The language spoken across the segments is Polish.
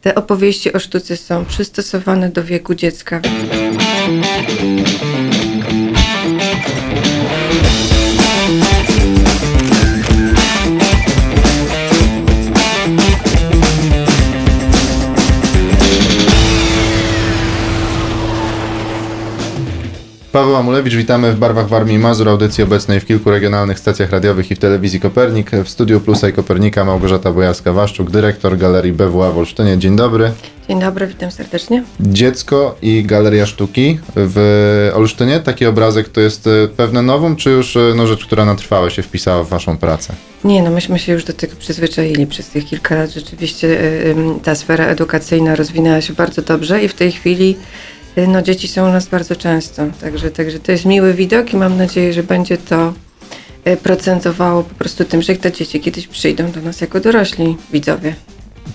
Te opowieści o sztuce są przystosowane do wieku dziecka. Paweł Amulewicz, witamy w Barwach Warmii Mazur, audycji obecnej w kilku regionalnych stacjach radiowych i w telewizji Kopernik. W studiu Plusa i Kopernika Małgorzata Bojarska-Waszczuk, dyrektor Galerii BWA w Olsztynie. Dzień dobry. Dzień dobry, witam serdecznie. Dziecko i Galeria Sztuki w Olsztynie. Taki obrazek to jest e, pewne nowum, czy już e, no, rzecz, która na trwałe się wpisała w Waszą pracę? Nie, no myśmy się już do tego przyzwyczaili przez tych kilka lat. Rzeczywiście y, ta sfera edukacyjna rozwinęła się bardzo dobrze i w tej chwili no, dzieci są u nas bardzo często. Także, także to jest miły widok i mam nadzieję, że będzie to y, procentowało po prostu tym, że te dzieci kiedyś przyjdą do nas jako dorośli widzowie.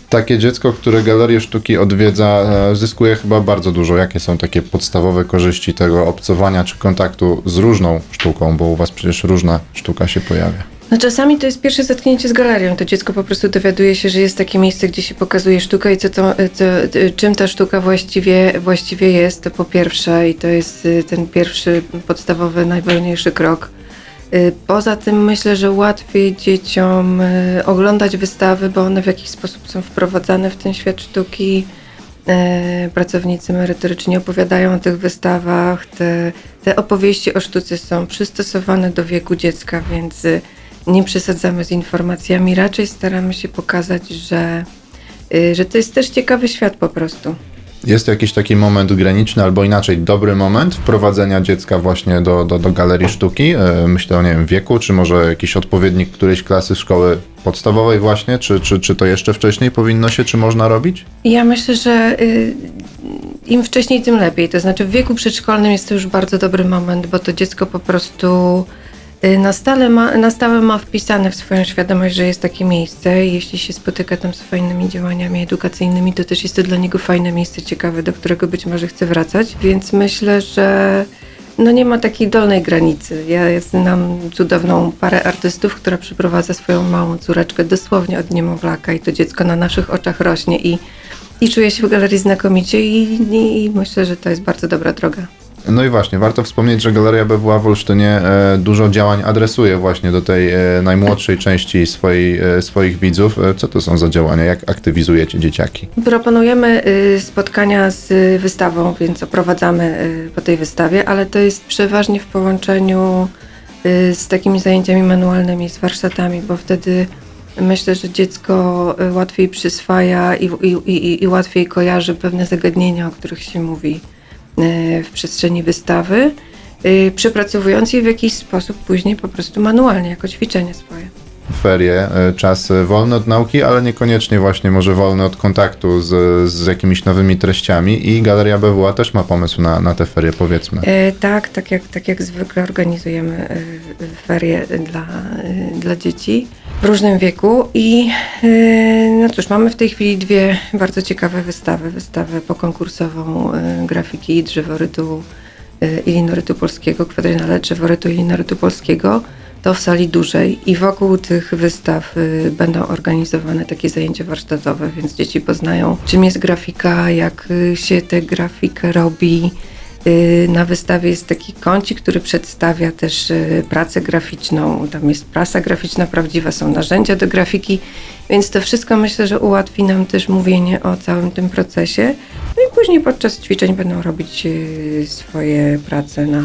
Takie dziecko, które Galerię Sztuki odwiedza, e, zyskuje chyba bardzo dużo. Jakie są takie podstawowe korzyści tego obcowania czy kontaktu z różną sztuką, bo u Was przecież różna sztuka się pojawia. No czasami to jest pierwsze zetknięcie z galerią. To dziecko po prostu dowiaduje się, że jest takie miejsce, gdzie się pokazuje sztuka i co to, co, czym ta sztuka właściwie, właściwie jest, to po pierwsze i to jest y, ten pierwszy, podstawowy, najważniejszy krok. Y, Poza tym myślę, że łatwiej dzieciom y, oglądać wystawy, bo one w jakiś sposób są wprowadzane w ten świat sztuki. Pracownicy merytoryczni opowiadają o tych wystawach. Te, te opowieści o sztuce są przystosowane do wieku dziecka, więc y, nie przesadzamy z informacjami. Raczej staramy się pokazać, że, y, że to jest też ciekawy świat po prostu. Jest jakiś taki moment graniczny, albo inaczej, dobry moment wprowadzenia dziecka właśnie do, do, do galerii sztuki? E, Myślę o, nie wiem, wieku, czy może jakiś odpowiednik którejś klasy szkoły podstawowej właśnie, czy, czy, czy to jeszcze wcześniej powinno się, czy można robić? Ja myślę, że y, im wcześniej, tym lepiej. To znaczy w wieku przedszkolnym jest to już bardzo dobry moment, bo to dziecko po prostu y, na stałe, ma, na stałe ma wpisane w swoją świadomość, że jest takie miejsce jeśli się spotyka tam z fajnymi działaniami edukacyjnymi, to też jest to dla niego fajne miejsce, ciekawe, do którego być może chce wracać. Więc myślę, że no nie ma takiej dolnej granicy. Ja znam cudowną parę artystów, która przyprowadza swoją małą córeczkę dosłownie od niemowlaka i to dziecko na naszych oczach rośnie i, i czuje się w galerii znakomicie i, i, i myślę, że to jest bardzo dobra droga. No i właśnie, warto wspomnieć, że Galeria BWA w Olsztynie e, dużo działań adresuje właśnie do tej e, najmłodszej części swojej, e, swoich widzów. Co to są za działania? Jak aktywizujecie dzieciaki? Proponujemy y, spotkania z wystawą, więc oprowadzamy y, po tej wystawie, ale to jest przeważnie w połączeniu y, z takimi zajęciami manualnymi, z warsztatami, bo wtedy myślę, że dziecko łatwiej przyswaja i, i, i, i łatwiej kojarzy pewne zagadnienia, o których się mówi w przestrzeni wystawy, y, przepracowując je w jakiś sposób później po prostu manualnie, jako ćwiczenie swoje. Ferie, e, czas e, wolny od nauki, ale niekoniecznie właśnie może wolny od kontaktu z, z jakimiś nowymi treściami i Galeria BWA też ma pomysł na, na te ferie, powiedzmy. E, tak, tak jak, tak jak zwykle organizujemy e, ferie dla, e, dla dzieci w różnym wieku i e, no cóż, mamy w tej chwili dwie bardzo ciekawe wystawy. Wystawę pokonkursową e, grafiki drzeworytu e, i linorytu polskiego, kwadrynale drzeworytu i linorytu polskiego. To w sali dużej i wokół tych wystaw y, będą organizowane takie zajęcia warsztatowe, więc dzieci poznają, czym jest grafika, jak y, się tę grafikę robi. Y, Na wystawie jest taki kącik, który przedstawia też y, pracę graficzną. Tam jest prasa graficzna prawdziwa, są narzędzia do grafiki, więc to wszystko myślę, że ułatwi nam też mówienie o całym tym procesie. No i później podczas ćwiczeń będą robić y, swoje prace na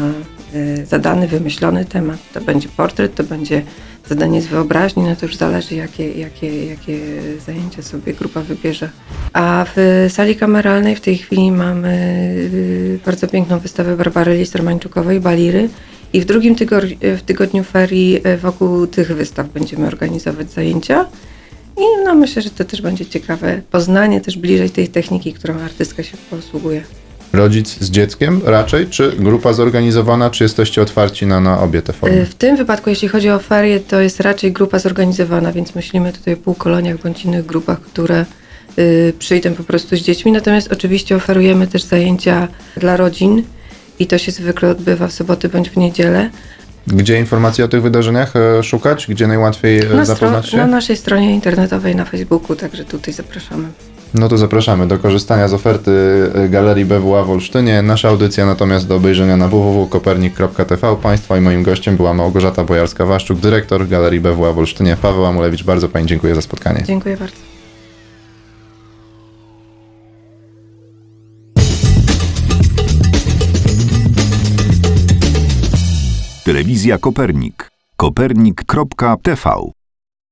zadany, wymyślony temat. To będzie portret, to będzie zadanie z wyobraźni, no to już zależy, jakie, jakie, jakie zajęcia sobie grupa wybierze. A w sali kameralnej w tej chwili mamy y, bardzo piękną wystawę Barbary Listermańczukowej, Baliry. I w drugim tygor- w tygodniu ferii y, wokół tych wystaw będziemy organizować zajęcia. I no myślę, że to też będzie ciekawe poznanie też bliżej tej techniki, którą artystka się posługuje. Rodzic z dzieckiem raczej, czy grupa zorganizowana, czy jesteście otwarci na, na obie te formy? Y, W tym wypadku, jeśli chodzi o ferie, to jest raczej grupa zorganizowana, więc myślimy tutaj o półkoloniach bądź innych grupach, które y, przyjdą po prostu z dziećmi. Natomiast oczywiście oferujemy też zajęcia dla rodzin i to się zwykle odbywa w soboty bądź w niedzielę. Gdzie informacje o tych wydarzeniach e, szukać? Gdzie najłatwiej e, Na, zapoznać się? na naszej stronie internetowej, na Facebooku, także tutaj zapraszamy. No to zapraszamy do korzystania z oferty y, Galerii BWA w Olsztynie. Nasza audycja natomiast do obejrzenia na www.kopernik.tv. Państwa i moim gościem była Małgorzata Bojarska-Waszczuk, dyrektor Galerii BWA w Olsztynie. Paweł Amulewicz, bardzo Pani dziękuję za spotkanie. Dziękuję bardzo. Telewizja Kopernik. Kopernik.tv